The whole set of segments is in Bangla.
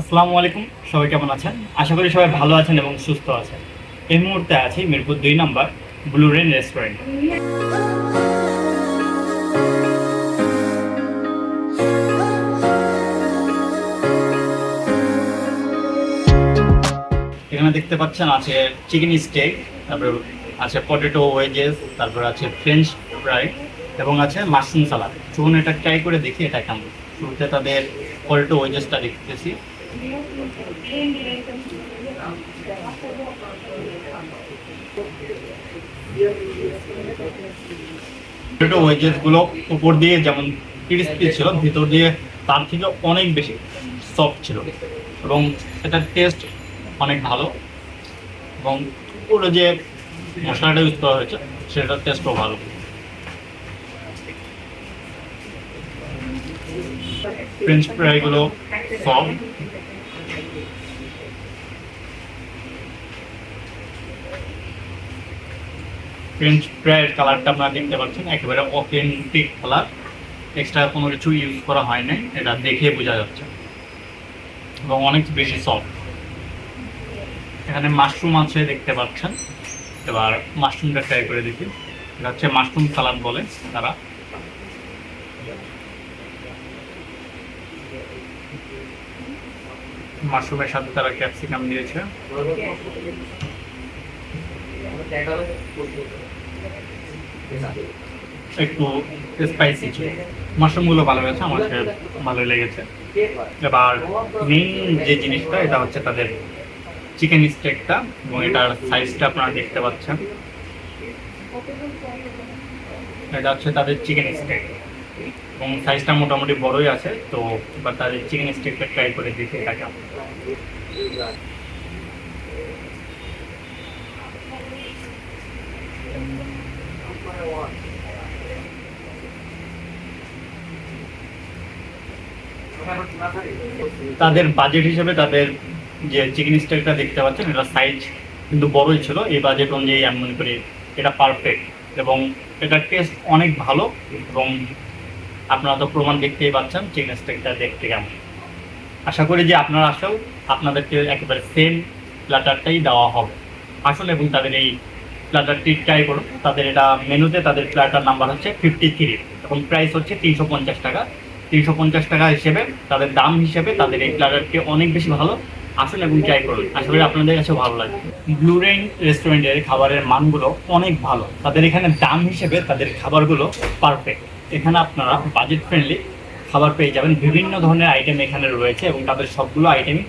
আসসালামু আলাইকুম, সবাই কেমন আছেন? আশা করি সবাই ভালো আছেন এবং সুস্থ আছেন। এই মুহূর্তে আছি মিরপুর দুই নম্বর ব্লু রেন রেস্টুরেন্ট। এখানে দেখতে পাচ্ছেন আছে চিকেন স্টেক, তারপর আছে পটেটো ওয়েজেস তারপর আছে ফ্রেঞ্চ ফ্রাই এবং আছে মাশরুম সালাদ চলুন এটা ট্রাই করে দেখি এটা কেমন। শুরুতে তাদের পটেটো ওয়েজেসটা দেখতেছি। পটেটো ওয়েজেসগুলো উপর দিয়ে যেমন ক্রিস্পি ছিল, ভিতর দিয়ে তার থেকে অনেক বেশি সফট ছিল। এবং এটার টেস্ট অনেক ভালো। এবং পুরো যে মশলাটা ইউজ করা হয়েছে, সেটার টেস্টও ভালো। ফ্রেঞ্চ ফ্রাইগুলো সফট ফ্রেঞ্চ ফ্রাইয়ের কালারটা আপনারা দেখতে পাচ্ছেন, একেবারে অথেন্টিক কালার এক্সট্রা কোনো কিছু ইউজ করা হয় নাই, এটা দেখে বোঝা যাচ্ছে। এবং অনেক বেশি সফট এখানে মাশরুম আছে দেখতে পাচ্ছেন। এবার মাশরুমটা ট্রাই করে দেখি। এটা হচ্ছে মাশরুম সালাদ বলে তারা। মাশরুমের সাথে তারা ক্যাপসিকাম দিয়েছে। একটু স্পাইসি ছিল। মাশরুমগুলো ভালো গেছে আমার ভালোই লেগেছে। এবার মেইন যে জিনিসটা, এটা হচ্ছে তাদের চিকেন স্টেকটা এবং এটার সাইজটা আপনারা দেখতে পাচ্ছেন। এটা হচ্ছে তাদের চিকেন স্টেক এবং সাইজটা মোটামুটি বড়ই আছে, তো এবার তাদের চিকেন স্টেকটা ট্রাই করে দেখি এটা কেমন তাদের বাজেট হিসেবে তাদের যে চিকেন স্টেকটা দেখতে পাচ্ছেন, এটা সাইজ কিন্তু বড়ই ছিল। এই বাজেট অনুযায়ী আমি মনে করি এটা পারফেক্ট এবং এটার টেস্ট অনেক ভালো এবং আপনারা তো প্রমাণ দেখতেই পাচ্ছেন চিকেন স্টেকটা দেখতে কেমন। আশা করি যে আপনারা আসেও, আপনাদেরকে একেবারে সেম প্ল্যাটারটাই দেওয়া হবে। আসলে এবং তাদের এই প্ল্যাটারটি ট্রাই করুন। তাদের এটা মেনুতে তাদের প্ল্যাটার নাম্বার হচ্ছে ফিফটি থ্রি এবং প্রাইস হচ্ছে তিনশো পঞ্চাশ টাকা। তিনশো পঞ্চাশ টাকা হিসেবে তাদের দাম হিসেবে তাদের এই প্ল্যাটারটি অনেক বেশি ভালো। আসুন এবং ট্রাই করুন। আশা করি আপনাদের কাছে ভালো লাগবে। ব্লু রেইন রেস্টুরেন্টের খাবারের মানগুলো অনেক ভালো। তাদের এখানে দাম হিসেবে তাদের খাবারগুলো পারফেক্ট এখানে আপনারা বাজেট ফ্রেন্ডলি খাবার পেয়ে যাবেন। বিভিন্ন ধরনের আইটেম এখানে রয়েছে এবং তাদের সবগুলো আইটেমই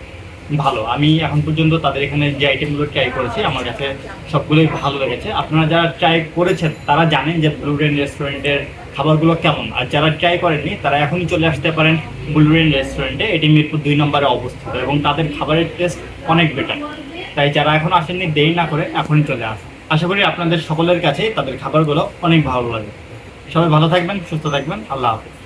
ভালো। আমি এখন পর্যন্ত তাদের এখানে যে আইটেমগুলো ট্রাই করেছি, আমার কাছে সবগুলোই ভালো লেগেছে। আপনারা যারা ট্রাই করেছেন, তারা জানেন যে ব্লু রেন রেস্টুরেন্টের খাবারগুলো কেমন। আর যারা ট্রাই করেননি, তারা এখনই চলে আসতে পারেন ব্লু রেন রেস্টুরেন্টে এটি মিরপুর দুই নম্বরে অবস্থিত এবং তাদের খাবারের টেস্ট অনেক বেটার তাই যারা এখন আসেননি, দেরি না করে এখনই চলে আসুন। আশা করি আপনাদের সকলের কাছে তাদের খাবারগুলো অনেক ভালো লাগে। সবাই ভালো থাকবেন, সুস্থ থাকবেন। আল্লাহ হাফিজ।